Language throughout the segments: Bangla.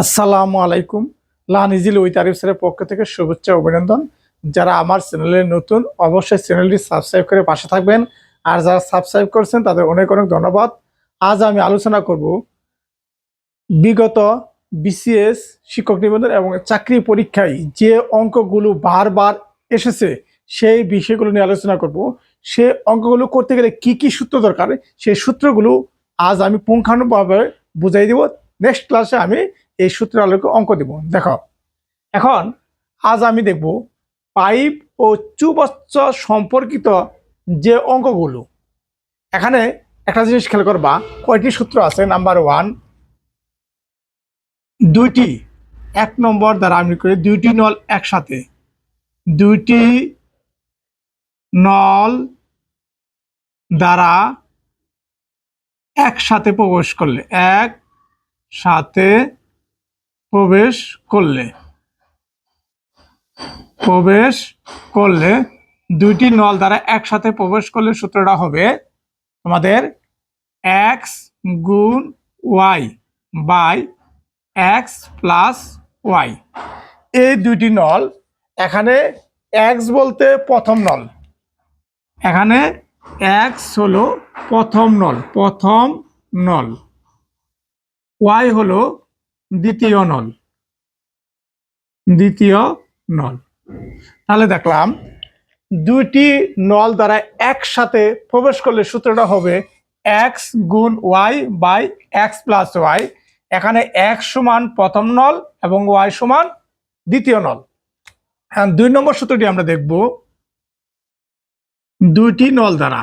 আসসালামু আলাইকুম। লানিজিল ওই তারিফ স্যারের পক্ষ থেকে শুভেচ্ছা অভিনন্দন। যারা আমার চ্যানেলে নতুন, অবশ্যই চ্যানেলটি সাবস্ক্রাইব করে পাশে থাকবেন। আর যারা সাবস্ক্রাইব করছেন, তাদের অনেক অনেক ধন্যবাদ। আজ আমি আলোচনা করব বিগত বিসিএস শিক্ষক নিবন্ধন এবং চাকরি পরীক্ষায় যে অঙ্কগুলো বারবার এসেছে, সেই বিষয়গুলো নিয়ে আলোচনা করব। সে অঙ্কগুলো করতে গেলে কি কি সূত্র দরকার, সেই সূত্রগুলো আজ আমি পুঙ্খানুভাবে বুঝাই দিব। নেক্সট ক্লাসে আমি এই সূত্রের আলোকে অঙ্ক দেব। দেখো, এখন আজ আমি দেখব পাইপ ও চুবচ্চ সম্পর্কিত যে অঙ্কগুলো, এখানে একটা জিনিস খেয়াল করবা, কয়টি সূত্র আছে? নাম্বার ওয়ান দুইটি, এক নম্বর দ্বারা আমি করি দুইটি নল একসাথে। দুইটি নল দ্বারা একসাথে প্রবেশ করলে এক সাথে প্রবেশ করলে। প্রবেশ করলে দুইটি নল দ্বারা একসাথে প্রবেশ করলে সূত্রটা হবে তোমাদের এক্স গুণ Y by X plus Y এই দুইটি নল এখানে এক্স বলতে প্রথম নল। এখানে এক্স হলো প্রথম নল প্রথম নল। ওয়াই হলো দ্বিতীয় নল। দ্বিতীয় নল। তাহলে দেখলাম, দুইটি নল দ্বারা একসাথে প্রবেশ করলে সূত্রটা হবে এক্স গুণ y by x plus y এখানে এক্স সমান প্রথম নল এবং ওয়াই সমান দ্বিতীয় নল। হ্যাঁ দুই নম্বর সূত্রটি আমরা দেখব। দুইটি নল দ্বারা।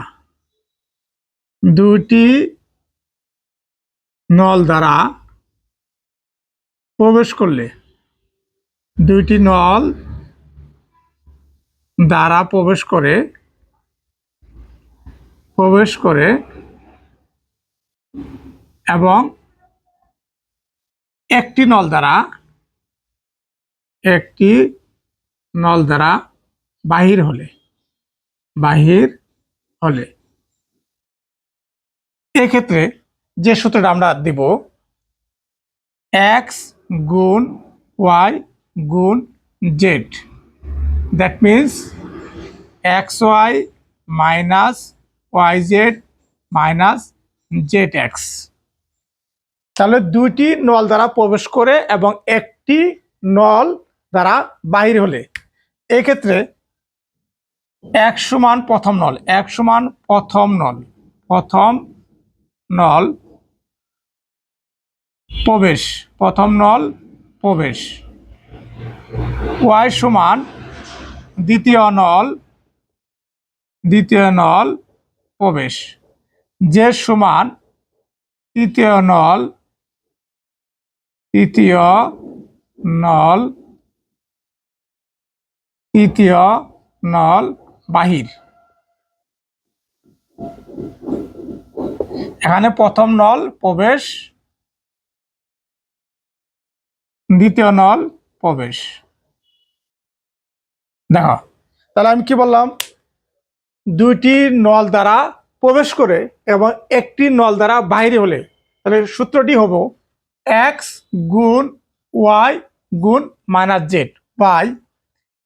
দুইটি নল দ্বারা প্রবেশ করলে দুইটি নল দ্বারা প্রবেশ করে প্রবেশ করে এবং একটি নল দ্বারা, একটি নল দ্বারা বাহির হলে বাহির হলে। এক্ষেত্রে যে সূত্রটা আমরা দিব এক্স গুণ ওয়াই গুণ z. That means x y minus y z minus z x. তাহলে দুইটি নল দ্বারা প্রবেশ করে এবং একটি নল দ্বারা বাহির হলে এক্ষেত্রে এক সমান প্রথম নল, এক সমান প্রথম নল প্রথম নল প্রবেশ, প্রথম নল, প্রবেশ। ওয়াই সমান দ্বিতীয় নল দ্বিতীয় নল, প্রবেশ। যে সমান তৃতীয় নল তৃতীয় নল তৃতীয় নল, বাহির। এখানে প্রথম নল, প্রবেশ দ্বিতীয় নল প্রবেশ। দেখো, তাহলে আমি কি বললাম? দুইটি নল দ্বারা প্রবেশ করে এবং একটি নল দ্বারা বাইরে হলে, তাহলে সূত্রটি হব এক্স গুণ ওয়াই গুণ minus z by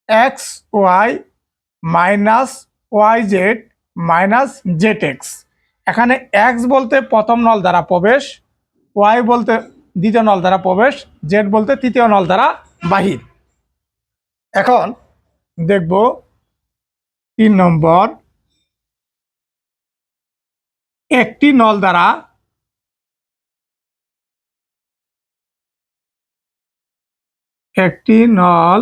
x y minus y z minus z x এখানে এক্স বলতে প্রথম নল দ্বারা প্রবেশ ওয়াই বলতে দ্বিতীয় নল দ্বারা প্রবেশ জেড বলতে তৃতীয় নল দ্বারা বাহির। এখন দেখব তিন নম্বর। একটি নল দ্বারা একটি নল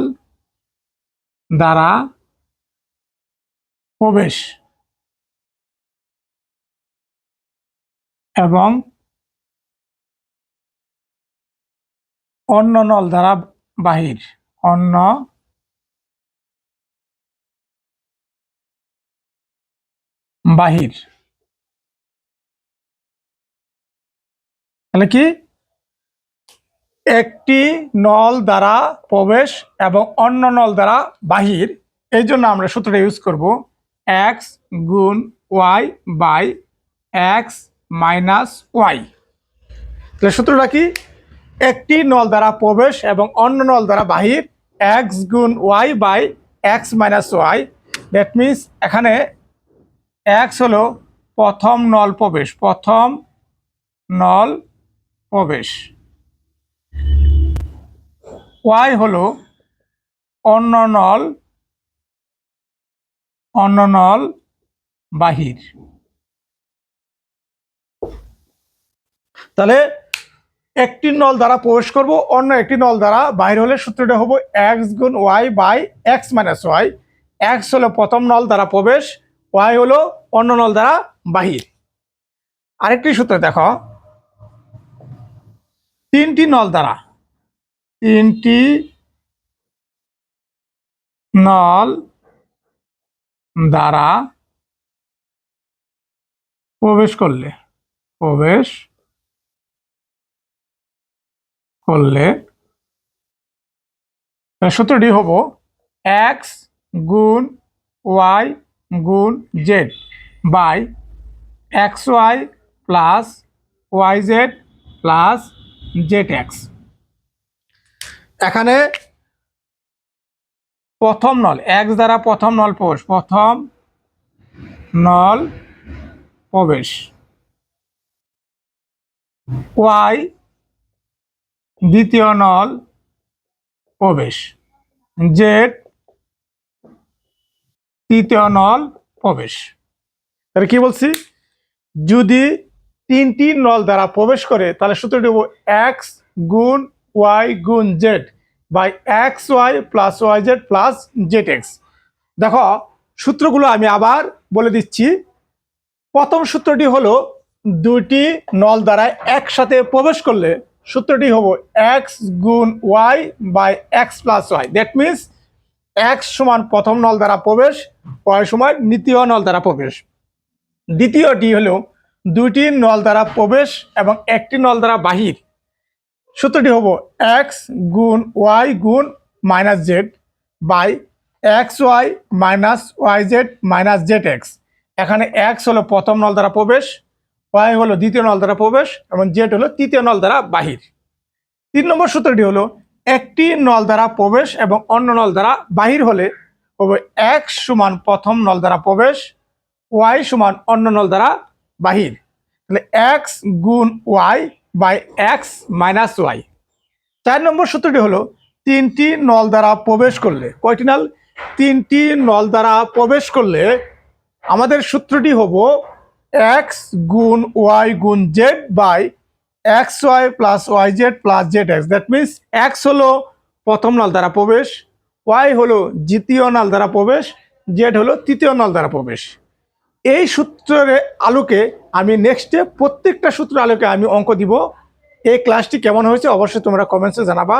দ্বারা প্রবেশ এবং অন্য নল দ্বারা বাহির। অন্য বাহির। তাহলে কি? একটি নল দ্বারা প্রবেশ এবং অন্য নল দ্বারা বাহির। এই জন্য আমরা সূত্রটা ইউজ করব এক্স গুণ y by x minus y তাহলে সূত্রটা কি? একটি নল দ্বারা প্রবেশ এবং অন্য নল দ্বারা বাহির এক্স গুণ y by x minus y that means এখানে এক্স হলো প্রথম নল প্রবেশ, প্রথম নল প্রবেশ। ওয়াই হলো অন্য নল অন্য নল বাহির। তাহলে একটি নল দ্বারা প্রবেশ করব, অন্য একটি নল দ্বারা। বাইর হলে সূত্রটা হব এক্স গুণ y by x minus y x হলো প্রথম নল দ্বারা প্রবেশ ওয়াই হলো অন্য নল দ্বারা বাহির। আরেকটি সূত্র দেখো। তিনটি নল দ্বারা। তিনটি নল দ্বারা প্রবেশ করলে, প্রবেশ করলে সূত্রটি হব এক্স গুণ ওয়াই গুণ z by x y plus y z plus z x এখানে প্রথম নল এক্স দ্বারা প্রথম নল প্রবেশ, প্রথম নল প্রবেশ। ওয়াই দ্বিতীয় নল প্রবেশ জেড তৃতীয় নল প্রবেশ। তাহলে কি বলছি? যদি তিনটি নল দ্বারা প্রবেশ করে, তাহলে সূত্রটি হব এক্স গুণ ওয়াই গুণ z by x y plus y z plus z x দেখো, সূত্রগুলো আমি আবার বলে দিচ্ছি। প্রথম সূত্রটি হলো দুটি নল দ্বারা একসাথে প্রবেশ করলে সূত্রটি হব এক্স গুণ y by x plus y that means x সমান প্রথম নল দ্বারা প্রবেশ ওয়াই সমান দ্বিতীয় নল দ্বারা প্রবেশ। দ্বিতীয়টি হলো দুইটি নল দ্বারা প্রবেশ এবং একটি নল দ্বারা বাহির। সূত্রটি হব এক্স গুণ ওয়াই গুণ minus z by x y minus y z minus z x এখানে এক্স হলো প্রথম নল দ্বারা প্রবেশ ওয়াই হলো দ্বিতীয় নল দ্বারা প্রবেশ এবং জেড হলো তৃতীয় নল দ্বারা বাহির। তিন নম্বর সূত্রটি হলো, একটি নল দ্বারা প্রবেশ এবং অন্য নল দ্বারা বাহির হলে এক্স সমান প্রথম নল দ্বারা প্রবেশ, ওয়াই সমান অন্য নল দ্বারা বাহির। তাহলে এক্স গুণ y by x minus y. চার নম্বর সূত্রটি হলো, তিনটি নল দ্বারা প্রবেশ করলে, কয়টি নল? তিনটি নল দ্বারা প্রবেশ করলে আমাদের সূত্রটি হব এক্স গুণ ওয়াই গুণ z by x y plus y z plus z x. That means x হলো প্রথম নল দ্বারা প্রবেশ, ওয়াই হলো দ্বিতীয় নল দ্বারা প্রবেশ, জেড হলো তৃতীয় নল দ্বারা প্রবেশ। এই সূত্রের আলোকে আমি নেক্সটে প্রত্যেকটা সূত্র আলোকে আমি অঙ্ক দিব। এই ক্লাসটি কেমন হয়েছে অবশ্যই তোমরা কমেন্টসে জানাবা।